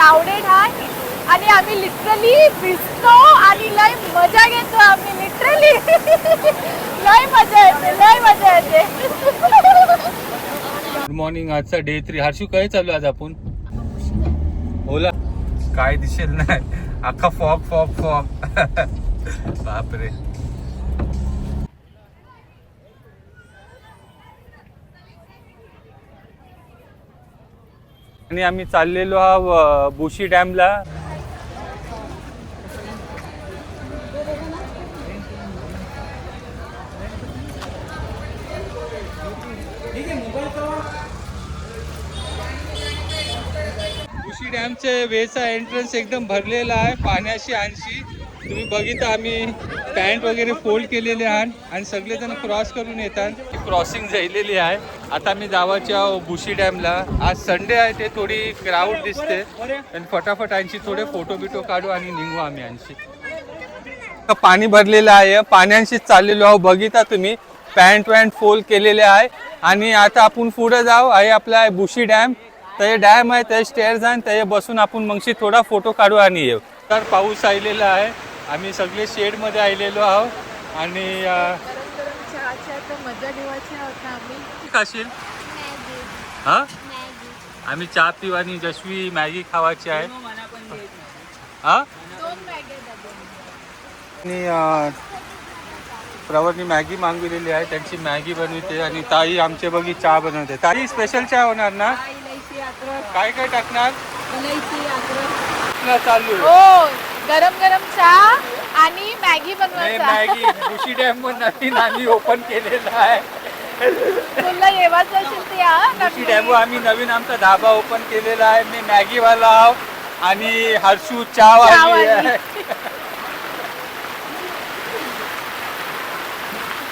Crowded आहे. आणि आम्ही लिटरली भिजतो आणि लय मजा घेतो आम्ही लिटरली लय मजा येते लय मजा येते. गुड मॉर्निंग आजचा डे थ्री हर्षू काय चालू आज आपण? ओला काय दिसेल नाही. अख्खा फॉग फॉग फॉग. बापरे. आणि आम्ही चाललेलो हा बुशी डॅमला. बुशी डॅमचे वेचा एंट्रन्स एकदम भरलेला आहे पाण्याशी आणशी तुम्ही बघिता आम्ही पॅन्ट वगैरे फोल्ड केलेले आहात आणि सगळेजण क्रॉस करून येतात. क्रॉसिंग झालेली आहे. आता मी जावाच्या बुशी डॅमला. आज संडे आहे ते थोडी क्राऊड दिसते. आणि फटाफट आणशी थोडे फोटो बिटो काढू आणि निघू आम्ही आणशी पाणी भरलेलं आहे. पाण्याशीच चाललेलो आहो बघिता तुम्ही? पॅन्ट वॅन्ट फोल्ड केलेले आहे. आणि आता आपण पुढे जाऊ. आहे आपला बुशी डॅम. हे डॅम आहे ते स्टेअर्स आहे ते बसून आपण मगशी थोडा फोटो काढू आणि येऊ. तर पाऊस आलेला आहे. आम्ही सगळे शेडमध्ये आलेलो आहोत आणि खाशील? हा? आम्ही चहा पिऊ आणि जशवी मॅगी खावायची आहे. हा? दोन मॅगी आणि अं, प्रवरनी मॅगी मागविलेली आहे. त्यांची मॅगी बनवते आणि ताई आमचे बघी चहा बनवते. ताई स्पेशल चहा होणार ना? काय काय टाकणार? इलायची अद्रक ना चालू आहे. हो गरम गरम चहा आणि मॅगी नाही, बनवायचा मॅगी. बुशी डॅम नवीन आम्ही ओपन केलेला आहे. तुला येवाच असेल ते या बुशी डॅम आम्ही नवीन आमचा धाबा ओपन केलेला आहे. मी मॅगीवाला आहो आणि हर्षू चहा वाली चहावाली. आहे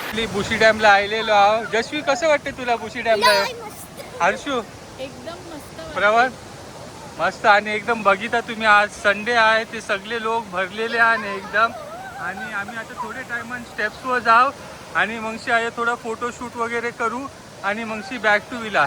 आपली बुशी डॅमला आलेलो आहो. जशवी कसं वाटते तुला बुशी डॅमला? हर्षू? एकदम मस्त. प्रवर मस्त आणि एकदम बघिता तुम्ही आज संडे आहे ते सगळे लोक भरलेले आहे एकदम. आणि आम्ही आता थोडे टायमान स्टेप्सवर जाऊ आणि मगशी आहे थोडं फोटोशूट वगैरे करू आणि मगशी बॅक टू विला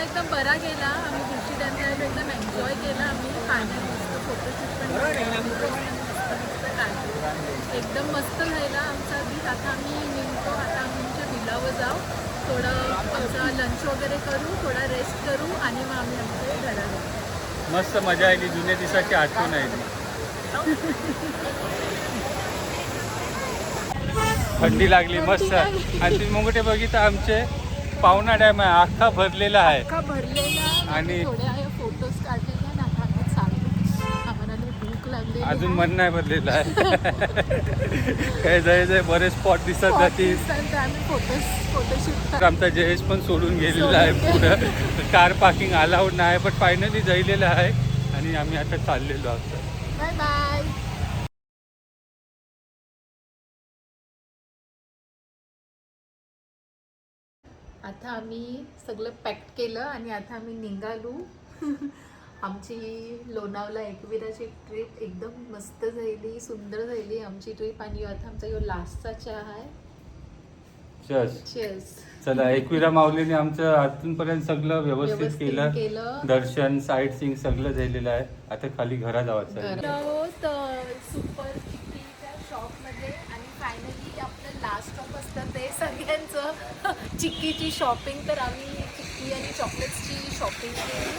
दिवस आमचा एकदम बरा गेला. आम्ही दिवशी डॅमला एकदम एन्जॉय केला. आम्ही पाण्यात मस्त फोटोशूट पण काढले. एकदम मस्त झाला आमचा दिवस. आता आम्ही निघतो. आता आम्ही आमच्या विलावर जाऊ. थोडं आमचा लंच वगैरे करू. थोडा रेस्ट करू. आणि मग आम्ही आमच्या घरा जाऊ. मस्त मजा आली. जुन्या दिवसाची आठवण आहे थंडी लागली मस्त. आणि तुम्ही मुंगटे बघितलं आमचे? पावना डॅम आहे अख्खा भरलेला आहे. भरलेला आणि- थोडे फोटोज काढलेले आणि आता आम्ही चाललो. आम्हाला लई भूक लागली अजून मन नाही भरलेलं आहे. काय जाय जाय बरेच स्पॉट दिसत जातील. आम्ही फोटोज फोटोशूट तर आमचा जयेश पण सोडून गेलेला आहे पुढं. कार पार्किंग अलाउड नाही बट फायनली जाईलेलं आहे. आणि आम्ही आता चाललेलो आहोत. बाय बाय आता आम्ही सगळं पॅक केलं आणि आता आम्ही निघालो. आमची लोणावला एकविराची ट्रिप एकदम मस्त झाली सुंदर झाली आमची ट्रिप आणि आता आमचा यो लास्टचा चहा आहे. चस चला एकविरा माऊलीने आमचं अजूनपर्यंत सगळं व्यवस्थित व्यवस्थित केलं. केलं. दर्शन साईट सीइंग सगळं झालेलं आहे. आता खाली घरा जायचं आहे आहोत सुपर चिक्कीच्या तर ते सगळ्यांचं. चिक्कीची शॉपिंग तर आम्ही चिक्की आणि चॉकलेट्सची शॉपिंग केली.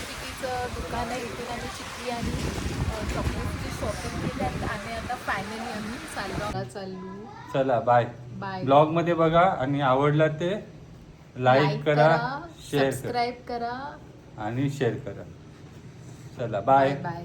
चिक्कीचं दुकान आहे इथून आम्ही चिक्की आणि अं, चॉकलेट्सची शॉपिंग केली आणि आम्ही आता फायनली आम्ही चाललो चाललो. चला बाय बाय ब्लॉगमध्ये बघा आणि आवडला ते लाईक करा शेअर करा. सबस्क्राईब करा. आणि शेअर करा. चला बाय बाय